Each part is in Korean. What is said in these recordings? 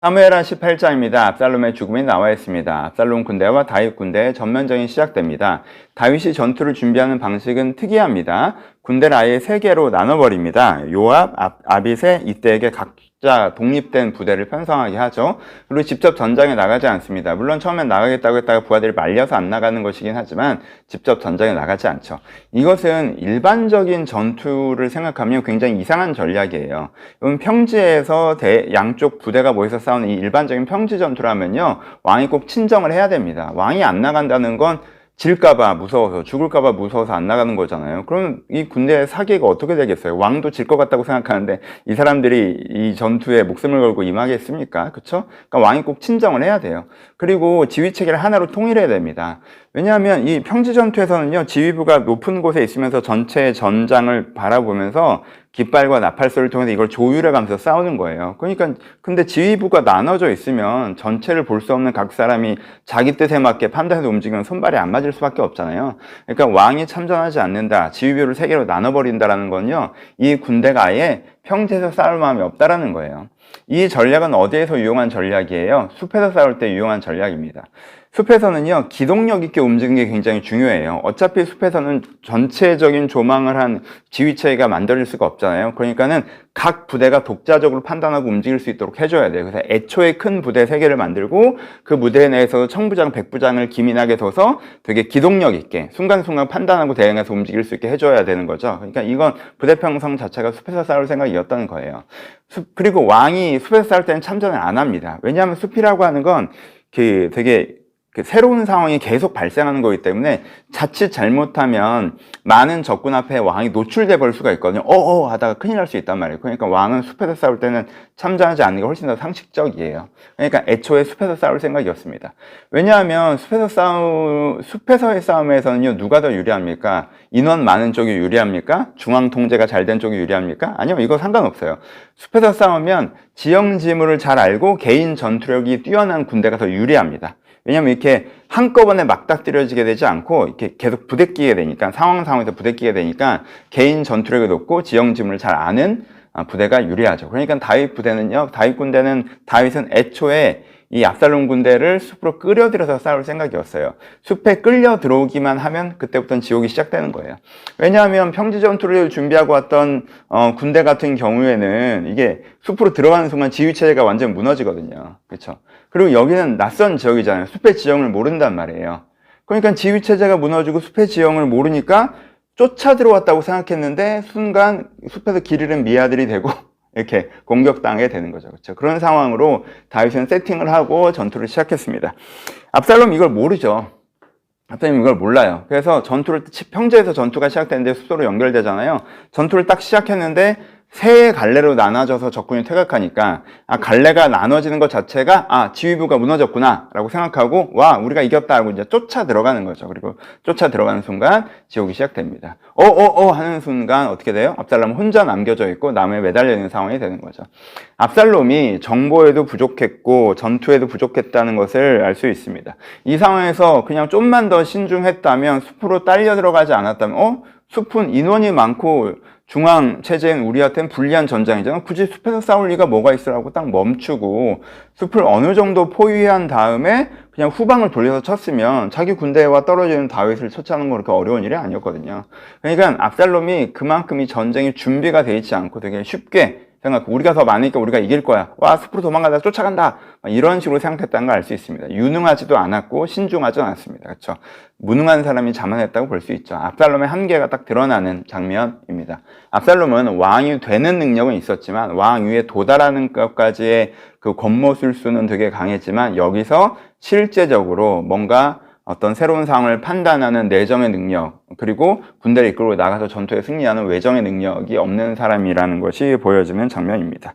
사무엘하 18장입니다. 압살롬의 죽음이 나와 있습니다. 압살롬 군대와 다윗 군대의 전면전이 시작됩니다. 다윗이 전투를 준비하는 방식은 특이합니다. 군대를 아예 세 개로 나눠버립니다. 요압, 압, 아빗의 이때에게 각자 독립된 부대를 편성하게 하죠. 그리고 직접 전장에 나가지 않습니다. 물론 처음엔 나가겠다고 했다가 부하들이 말려서 안 나가는 것이긴 하지만 직접 전장에 나가지 않죠. 이것은 일반적인 전투를 생각하면 굉장히 이상한 전략이에요. 이건 평지에서 대, 양쪽 부대가 모여서 싸우는 이 일반적인 평지 전투라면요. 왕이 꼭 친정을 해야 됩니다. 왕이 안 나간다는 건 질까봐 무서워서 죽을까봐 무서워서 안 나가는 거잖아요. 그럼 이 군대의 사기가 어떻게 되겠어요? 왕도 질 것 같다고 생각하는데 이 사람들이 이 전투에 목숨을 걸고 임하겠습니까? 그렇죠? 그러니까 왕이 꼭 친정을 해야 돼요. 그리고 지휘 체계를 하나로 통일해야 됩니다. 왜냐하면 이 평지 전투에서는요 지휘부가 높은 곳에 있으면서 전체 전장을 바라보면서 깃발과 나팔소를 통해서 이걸 조율해 가면서 싸우는 거예요. 그러니까 근데 지휘부가 나눠져 있으면 전체를 볼 수 없는 각 사람이 자기 뜻에 맞게 판단해서 움직이면 손발이 안 맞을 수밖에 없잖아요. 그러니까 왕이 참전하지 않는다, 지휘부를 세 개로 나눠버린다라는 건요, 이 군대가 아예 평지에서 싸울 마음이 없다라는 거예요. 이 전략은 어디에서 유용한 전략이에요? 숲에서 싸울 때 유용한 전략입니다. 숲에서는요, 기동력 있게 움직이는 게 굉장히 중요해요. 어차피 숲에서는 전체적인 조망을 한 지휘체가 만들어질 수가 없잖아요. 그러니까는 각 부대가 독자적으로 판단하고 움직일 수 있도록 해줘야 돼요. 그래서 애초에 큰 부대 세 개를 만들고 그 무대 내에서 청부장, 백부장을 기민하게 둬서 되게 기동력 있게 순간순간 판단하고 대응해서 움직일 수 있게 해줘야 되는 거죠. 그러니까 이건 부대 편성 자체가 숲에서 싸울 생각이었다는 거예요. 숲, 그리고 왕이 숲에서 싸울 때는 참전을 안 합니다. 왜냐하면 숲이라고 하는 건 그 되게 그 새로운 상황이 계속 발생하는 거기 때문에 자칫 잘못하면 많은 적군 앞에 왕이 노출돼 버릴 수가 있거든요. 어어 하다가 큰일 날 수 있단 말이에요. 그러니까 왕은 숲에서 싸울 때는 참전하지 않는 게 훨씬 더 상식적이에요. 그러니까 애초에 숲에서 싸울 생각이었습니다. 왜냐하면 숲에서 싸우 숲에서의 싸움에서는요 누가 더 유리합니까? 인원 많은 쪽이 유리합니까? 중앙 통제가 잘 된 쪽이 유리합니까? 아니요 이거 상관없어요. 숲에서 싸우면 지형 지물을 잘 알고 개인 전투력이 뛰어난 군대가 더 유리합니다. 왜냐면 이렇게 한꺼번에 막닥뜨려지게 되지 않고 이렇게 계속 부대끼게 되니까 상황 상황에서 부대끼게 되니까 개인 전투력이 높고 지형 지물을 잘 아는 아, 부대가 유리하죠. 그러니까 다윗 부대는요, 다윗 군대는 다윗은 애초에 이 압살롬 군대를 숲으로 끌어들여서 싸울 생각이었어요. 숲에 끌려 들어오기만 하면 그때부터는 지옥이 시작되는 거예요. 왜냐하면 평지 전투를 준비하고 왔던 어, 군대 같은 경우에는 이게 숲으로 들어가는 순간 지휘 체제가 완전 무너지거든요. 그렇죠? 그리고 여기는 낯선 지역이잖아요. 숲의 지형을 모른단 말이에요. 그러니까 지휘 체제가 무너지고 숲의 지형을 모르니까 쫓아 들어왔다고 생각했는데 순간 숲에서 길 잃은 미아들이 되고 이렇게 공격당하게 되는 거죠. 그렇죠? 그런 상황으로 다윗은 세팅을 하고 전투를 시작했습니다. 압살롬 이걸 모르죠. 압살롬 이걸 몰라요. 그래서 전투를 평지에서 전투가 시작되는데 숲으로 연결되잖아요. 전투를 딱 시작했는데 세 갈래로 나눠져서 적군이 퇴각하니까 아 갈래가 나눠지는 것 자체가 아 지휘부가 무너졌구나라고 생각하고 와 우리가 이겼다고 이제 쫓아 들어가는 거죠. 그리고 쫓아 들어가는 순간 지옥이 시작됩니다. 어어어 하는 순간 어떻게 돼요? 압살롬 혼자 남겨져 있고 나무에 매달려 있는 상황이 되는 거죠. 압살롬이 정보에도 부족했고 전투에도 부족했다는 것을 알 수 있습니다. 이 상황에서 그냥 좀만 더 신중했다면 숲으로 딸려 들어가지 않았다면 어 숲은 인원이 많고 중앙 체제인 우리한테는 불리한 전장이잖아. 굳이 숲에서 싸울 리가 뭐가 있으라고 딱 멈추고 숲을 어느 정도 포위한 다음에 그냥 후방을 돌려서 쳤으면 자기 군대와 떨어지는 다윗을 처치하는 거 그렇게 어려운 일이 아니었거든요. 그러니까 압살롬이 그만큼 이 전쟁이 준비가 돼 있지 않고 되게 쉽게 생각, 우리가 더 많으니까 우리가 이길 거야. 와, 숲으로 도망가다 쫓아간다. 이런 식으로 생각했다는 걸 알 수 있습니다. 유능하지도 않았고 신중하지도 않았습니다. 그렇죠? 무능한 사람이 자만했다고 볼 수 있죠. 압살롬의 한계가 딱 드러나는 장면입니다. 압살롬은 왕이 되는 능력은 있었지만 왕 위에 도달하는 것까지의 그 권모술수는 되게 강했지만 여기서 실제적으로 뭔가 어떤 새로운 상황을 판단하는 내정의 능력, 그리고 군대를 이끌고 나가서 전투에 승리하는 외정의 능력이 없는 사람이라는 것이 보여지는 장면입니다.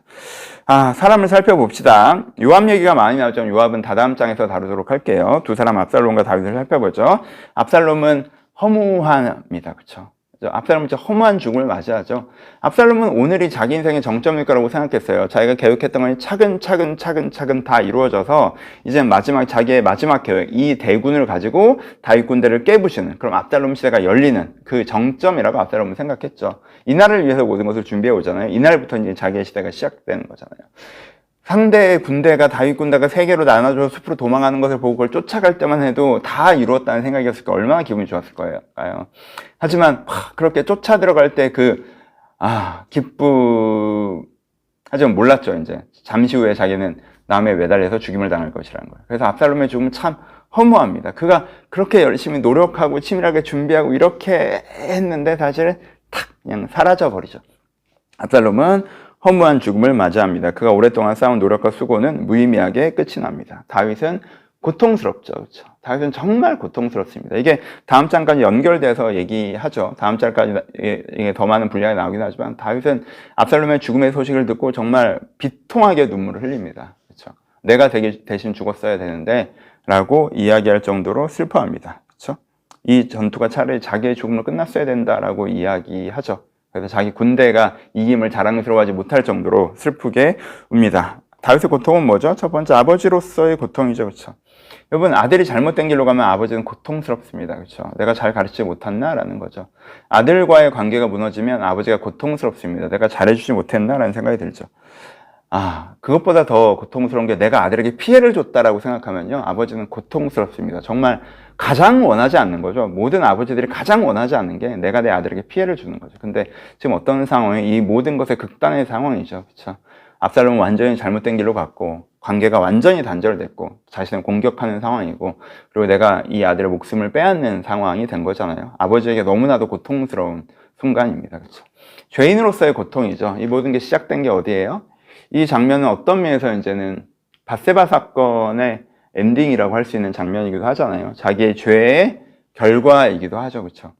아, 사람을 살펴봅시다. 요압 얘기가 많이 나오죠. 요압은 다다음 장에서 다루도록 할게요. 두 사람 압살롬과 다윗을 살펴보죠. 압살롬은 허무합니다. 그쵸? 압살롬은 진짜 허무한 죽음을 맞이하죠. 압살롬은 오늘이 자기 인생의 정점일 거라고 생각했어요. 자기가 계획했던 것이 차근차근 차근차근 다 이루어져서 이제 마지막 자기의 마지막 계획 이 대군을 가지고 다윗 군대를 깨부시는 그럼 압살롬 시대가 열리는 그 정점이라고 압살롬은 생각했죠. 이날을 위해서 모든 것을 준비해 오잖아요. 이날부터 이제 자기의 시대가 시작되는 거잖아요. 상대 군대가 다윗 군대가 세 개로 나눠져 숲으로 도망가는 것을 보고 그걸 쫓아갈 때만 해도 다 이루었다는 생각이었을 까 얼마나 기분이 좋았을 거예요. 하지만 하, 그렇게 쫓아 들어갈 때 그 아, 기쁨 하지만 몰랐죠, 이제. 잠시 후에 자기는 남에 매달려서 죽임을 당할 것이라는 거예요. 그래서 압살롬의 죽음은 참 허무합니다. 그가 그렇게 열심히 노력하고 치밀하게 준비하고 이렇게 했는데 사실은 탁 그냥 사라져 버리죠. 압살롬은 허무한 죽음을 맞이합니다. 그가 오랫동안 쌓은 노력과 수고는 무의미하게 끝이 납니다. 다윗은 고통스럽죠. 그렇죠? 다윗은 정말 고통스럽습니다. 이게 다음 장까지 연결돼서 얘기하죠. 다음 장까지 이게 더 많은 분량이 나오긴 하지만 다윗은 압살롬의 죽음의 소식을 듣고 정말 비통하게 눈물을 흘립니다. 그렇죠? 내가 대신 죽었어야 되는데 라고 이야기할 정도로 슬퍼합니다. 그렇죠? 이 전투가 차라리 자기의 죽음으로 끝났어야 된다라고 이야기하죠. 그래서 자기 군대가 이김을 자랑스러워하지 못할 정도로 슬프게 웁니다. 다윗의 고통은 뭐죠? 첫 번째 아버지로서의 고통이죠. 그렇죠? 여러분 아들이 잘못된 길로 가면 아버지는 고통스럽습니다. 그렇죠? 내가 잘 가르치지 못했나라는 거죠. 아들과의 관계가 무너지면 아버지가 고통스럽습니다. 내가 잘해주지 못했나라는 생각이 들죠. 아, 그것보다 더 고통스러운 게 내가 아들에게 피해를 줬다라고 생각하면요. 아버지는 고통스럽습니다. 정말 가장 원하지 않는 거죠. 모든 아버지들이 가장 원하지 않는 게 내가 내 아들에게 피해를 주는 거죠. 근데 지금 어떤 상황에 이 모든 것의 극단의 상황이죠. 그렇죠? 압살롬은 완전히 잘못된 길로 갔고 관계가 완전히 단절됐고 자신을 공격하는 상황이고 그리고 내가 이 아들의 목숨을 빼앗는 상황이 된 거잖아요. 아버지에게 너무나도 고통스러운 순간입니다. 그렇죠? 죄인으로서의 고통이죠. 이 모든 게 시작된 게 어디예요? 이 장면은 어떤 면에서 이제는 바세바 사건의 엔딩이라고 할 수 있는 장면이기도 하잖아요. 자기의 죄의 결과이기도 하죠. 그렇죠?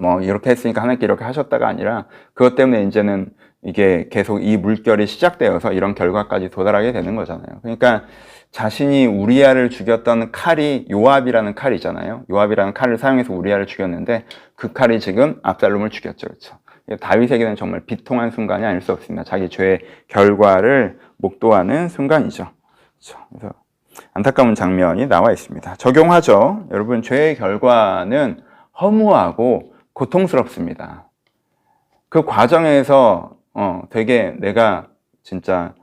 뭐 이렇게 했으니까 하나님께 이렇게 하셨다가 아니라 그것 때문에 이제는 이게 계속 이 물결이 시작되어서 이런 결과까지 도달하게 되는 거잖아요. 그러니까 자신이 우리아를 죽였던 칼이 요압이라는 칼이잖아요. 요압이라는 칼을 사용해서 우리아를 죽였는데 그 칼이 지금 압살롬을 죽였죠. 그렇죠? 다윗에게는 정말 비통한 순간이 아닐 수 없습니다. 자기 죄의 결과를 목도하는 순간이죠. 그렇죠? 그래서 안타까운 장면이 나와 있습니다. 적용하죠. 여러분, 죄의 결과는 허무하고 고통스럽습니다. 그 과정에서 어, 되게 내가 진짜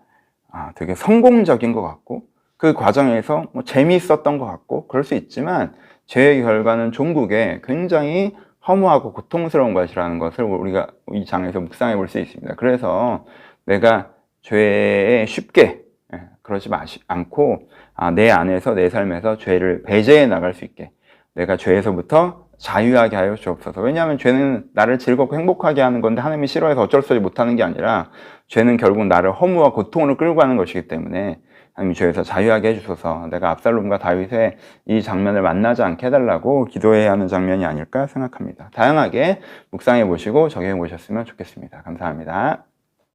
아, 되게 성공적인 것 같고 그 과정에서 뭐 재미있었던 것 같고 그럴 수 있지만 죄의 결과는 종국에 굉장히 허무하고 고통스러운 것이라는 것을 우리가 이 장에서 묵상해 볼 수 있습니다. 그래서 내가 죄에 쉽게 예, 그러지 마시, 않고 아, 내 안에서 내 삶에서 죄를 배제해 나갈 수 있게 내가 죄에서부터 자유하게 하여 주옵소서. 왜냐하면 죄는 나를 즐겁고 행복하게 하는 건데 하나님이 싫어해서 어쩔 수 없이 못하는 게 아니라 죄는 결국 나를 허무와 고통으로 끌고 가는 것이기 때문에 하나님이 죄에서 자유하게 해주셔서 내가 압살롬과 다윗의 이 장면을 만나지 않게 해달라고 기도해야 하는 장면이 아닐까 생각합니다. 다양하게 묵상해 보시고 적용해 보셨으면 좋겠습니다. 감사합니다.